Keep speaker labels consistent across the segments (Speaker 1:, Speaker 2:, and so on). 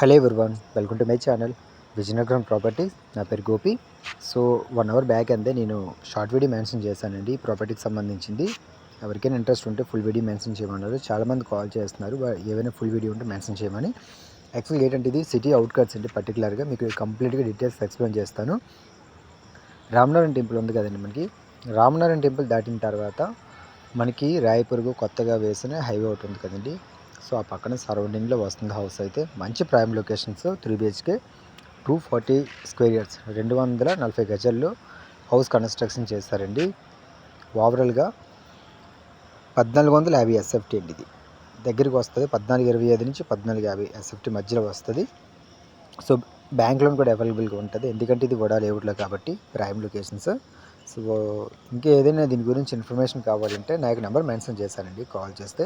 Speaker 1: Hello everyone welcome to my channel Vizianagaram property నా పేరు Gopi. So one hour back అంతే నేను short video mention చేశానండి ఈ ప్రాపర్టీకి సంబంధించింది. ఎవరికైనా ఇంట్రెస్ట్ ఉంటే ఫుల్ వీడియో మెన్షన్ చేయమన్నారు. చాలామంది కాల్ చేస్తున్నారు ఏమైనా ఏవైనా ఫుల్ వీడియో ఉంటే మెన్షన్ చేయమని. యాక్చువల్గా ఏంటంటే ఇది సిటీ అవుట్కట్స్ అండి పర్టికులర్గా మీకు కంప్లీట్గా డీటెయిల్స్ ఎక్స్ప్లెయిన్ చేస్తాను. రామనారాయణ టెంపుల్ ఉంది కదండి మనకి. రామనారాయణ టెంపుల్ దాటిన తర్వాత మనకి రాయపురుగు కొత్తగా వేసిన హైవే ఒకటి ఉంది కదండి. సో ఆ పక్కన సరౌండింగ్లో వస్తుంది హౌస్ అయితే. మంచి prime locations three BHK two forty square yards రెండు వందల నలభై గజల్లో హౌస్ కన్స్ట్రక్షన్ చేస్తారండి. ఓవరాల్గా పద్నాలుగు వందల యాభై ఎస్ఎఫ్టీ అండి ఇది. దగ్గరికి వస్తుంది పద్నాలుగు ఇరవై ఐదు నుంచి పద్నాలుగు యాభై ఎస్ఎఫ్టీ మధ్యలో వస్తుంది. సో బ్యాంక్ లోన్ కూడా అవైలబుల్గా ఉంటుంది. ఎందుకంటే ఇది కూడా లేవుట్లో కాబట్టి ప్రైమ్ లొకేషన్స్. సో ఇంకా ఏదైనా దీని గురించి ఇన్ఫర్మేషన్ కావాలంటే నా యొక్క నెంబర్ మెన్షన్ చేశానండి. కాల్ చేస్తే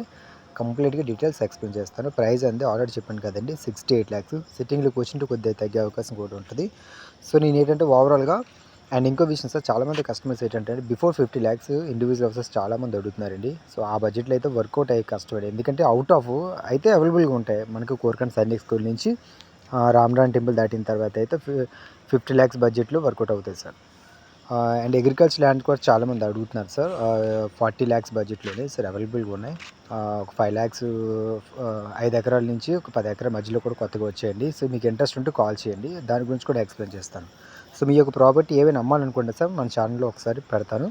Speaker 1: కంప్లీట్గా డీటెయిల్స్ ఎక్స్ప్లెయిన్ చేస్తాను. ప్రైస్ అంతే ఆల్రెడీ చెప్పాను కదండి సిక్స్టీ ఎయిట్ ల్యాక్స్. సిట్టింగ్లో కూర్చుంటే కొద్దిగా తగ్గే అవకాశం కూడా ఉంటుంది. సో నేను ఏంటంటే ఓవరాల్గా అండ్ ఇంకో విషయం సార్ చాలామంది కస్టమర్స్ ఏంటంటే before fifty lakhs individual houses చాలామంది అడుగుతున్నారండి. సో ఆ బడ్జెట్లో అయితే వర్కౌట్ అయ్యే కష్టపడి ఎందుకంటే అవుట్ ఆఫ్ అయితే అవైలబుల్గా ఉంటాయి. మనకు కోరకండ్ సైనిక్ స్కూల్ నుంచి రామ్ రామరాన్ టెంపుల్ దాటిన తర్వాత అయితే ఫిఫ్టీ ల్యాక్స్ బడ్జెట్లో వర్కౌట్ అవుతాయి సార్. అండ్ అగ్రికల్చర్ ల్యాండ్ కూడా చాలామంది అడుగుతున్నారు సార్. ఫార్టీ ల్యాక్స్ బడ్జెట్లోనే సార్ అవైలబుల్గా ఉన్నాయి. ఒక ఫైవ్ ల్యాక్స్ ఐదు ఎకరాల నుంచి ఒక పది ఎకరాల మధ్యలో కూడా కొత్తగా వచ్చేయండి. సో మీకు ఇంట్రెస్ట్ ఉంటే కాల్ చేయండి. దాని గురించి కూడా ఎక్స్ప్లెయిన్ చేస్తాను. సో మీ యొక్క ప్రాపర్టీ ఏమైనా అమ్మాలనుకుంటే సార్ మన ఛానల్లో ఒకసారి పెడతాను.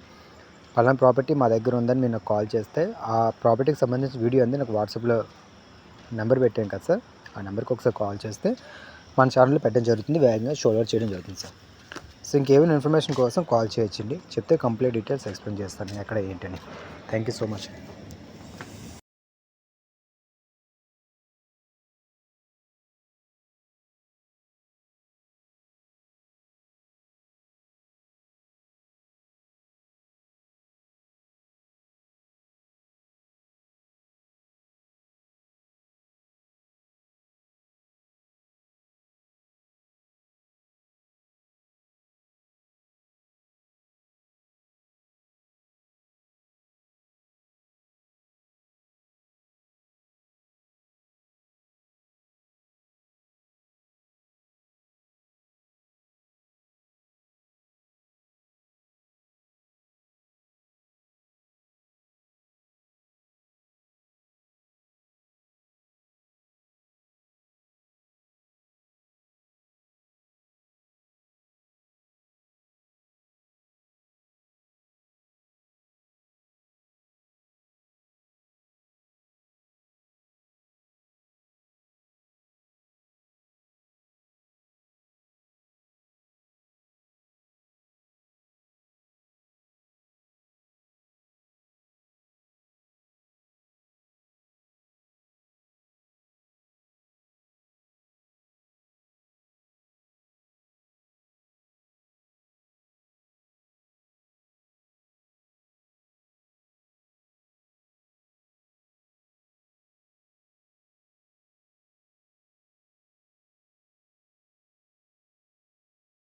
Speaker 1: పలానా ప్రాపర్టీ మా దగ్గర ఉందని మీరు నాకు కాల్ చేస్తే ఆ ప్రాపర్టీకి సంబంధించిన వీడియో అంది నాకు వాట్సాప్లో నెంబర్ పెట్టాను కదా సార్. ఆ నెంబర్కి ఒకసారి కాల్ చేస్తే మన ఛానల్లో పెట్టడం జరుగుతుంది. వేగంగా షోల్డర్ చేయడం జరుగుతుంది సార్. సో ఇంకేమైనా ఇన్ఫర్మేషన్ కోసం కాల్ చేయొచ్చండి. చెప్తే కంప్లీట్ డీటెయిల్స్ ఎక్స్ప్లెయిన్ చేస్తాను. ఎక్కడ ఏంటని. Thank you so much